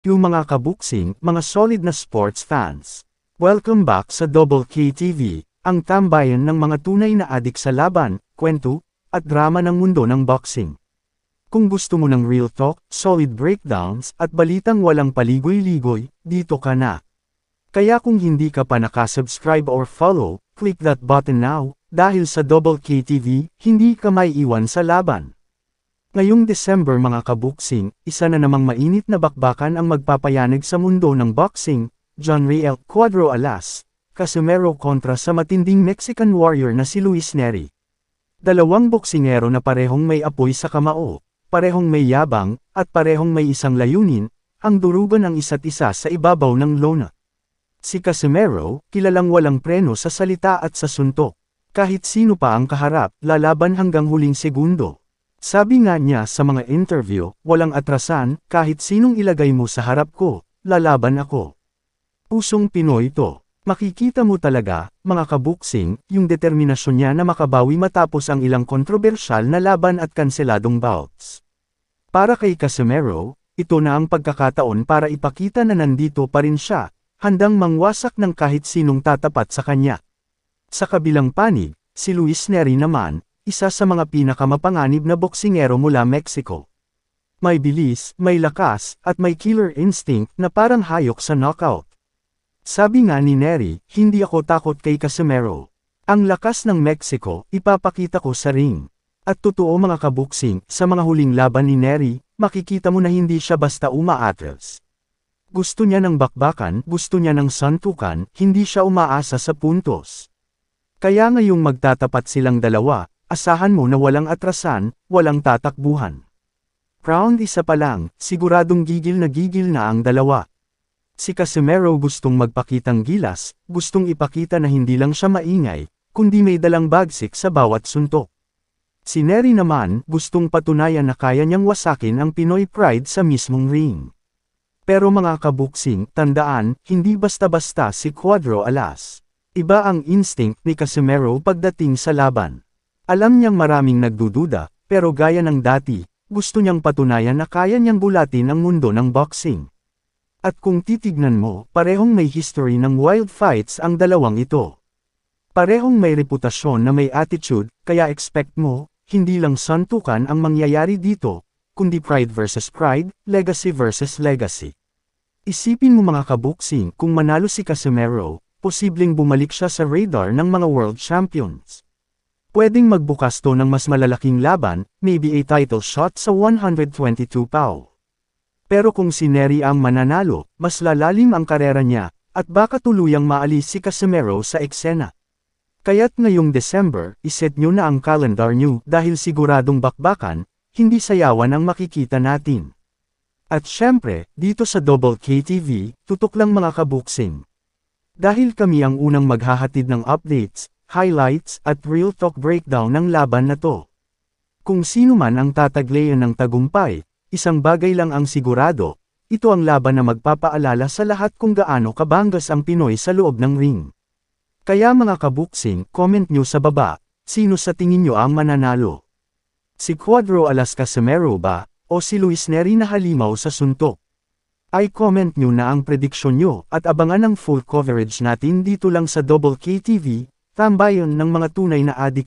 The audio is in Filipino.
Yung mga kabuksing, mga solid na sports fans. Welcome back sa Double K TV, ang tambayan ng mga tunay na adik sa laban, kwento, at drama ng mundo ng boxing. Kung gusto mo ng real talk, solid breakdowns, at balitang walang paligoy-ligoy, dito ka na. Kaya kung hindi ka pa nakasubscribe or follow, click that button now, dahil sa Double K TV, hindi ka may iwan sa laban. Ngayong December mga kabuksing, isa na namang mainit na bakbakan ang magpapayanig sa mundo ng boxing, John Ray L. Cuadro Alas, Casimero kontra sa matinding Mexican warrior na si Luis Neri. Dalawang boksingero na parehong may apoy sa kamao, parehong may yabang, at parehong may isang layunin, ang durugan ang isa't isa sa ibabaw ng lona. Si Casimero, kilalang walang preno sa salita at sa suntok. Kahit sino pa ang kaharap, lalaban hanggang huling segundo. Sabi nga niya sa mga interview, walang atrasan, kahit sinong ilagay mo sa harap ko, lalaban ako. Pusong Pinoy to. Makikita mo talaga, mga kabuksing, yung determinasyon niya na makabawi matapos ang ilang kontrobersyal na laban at kanseladong bouts. Para kay Casimero, ito na ang pagkakataon para ipakita na nandito pa rin siya, handang mangwasak ng kahit sinong tatapat sa kanya. Sa kabilang panig, si Luis Neri naman, isa sa mga pinakamapanganib na boksingero mula Mexico. May bilis, may lakas, at may killer instinct na parang hayok sa knockout. Sabi nga ni Neri, hindi ako takot kay Casimero. Ang lakas ng Mexico, ipapakita ko sa ring. At totoo mga kabuksing, sa mga huling laban ni Neri, makikita mo na hindi siya basta umaatras. Gusto niya ng bakbakan, gusto niya ng santukan, hindi siya umaasa sa puntos. Kaya ngayong magtatapat silang dalawa, asahan mo na walang atrasan, walang tatakbuhan. Round isa pa lang, siguradong gigil na gigil na ang dalawa. Si Casimero gustong magpakitang gilas, gustong ipakita na hindi lang siya maingay, kundi may dalang bagsik sa bawat suntok. Si Neri naman, gustong patunayan na kaya niyang wasakin ang Pinoy pride sa mismong ring. Pero mga kabuksing, tandaan, hindi basta-basta si Cuadro Alas. Iba ang instinct ni Casimero pagdating sa laban. Alam niyang maraming nagdududa, pero gaya ng dati, gusto niyang patunayan na kaya niyang bulatin ang mundo ng boxing. At kung titignan mo, parehong may history ng wild fights ang dalawang ito. Parehong may reputasyon na may attitude, kaya expect mo, hindi lang santukan ang mangyayari dito, kundi pride versus pride, legacy versus legacy. Isipin mo mga kabuksing kung manalo si Casimero, posibleng bumalik siya sa radar ng mga world champions. Pwedeng magbukas to ng mas malalaking laban, maybe a title shot sa 122 pow. Pero kung si Neri ang mananalo, mas lalalim ang karera niya, at baka tuluyang maalis si Casimero sa eksena. Kaya't ngayong December, iset nyo na ang calendar nyo dahil siguradong bakbakan, hindi sayawan ang makikita natin. At syempre, dito sa Double KTV, tutok lang mga kabuksing. Dahil kami ang unang maghahatid ng updates, highlights at real talk breakdown ng laban na to. Kung sino man ang tataglayan ng tagumpay, isang bagay lang ang sigurado, ito ang laban na magpapaalala sa lahat kung gaano kabangas ang Pinoy sa loob ng ring. Kaya mga kabuksing, comment nyo sa baba, sino sa tingin nyo ang mananalo? Si Cuadro Alas Casimero ba, o si Luis Neri na halimaw sa suntok? Ay comment nyo na ang prediksyon nyo at abangan ang full coverage natin dito lang sa Double KTV, Tambayon ng mga tunay na adik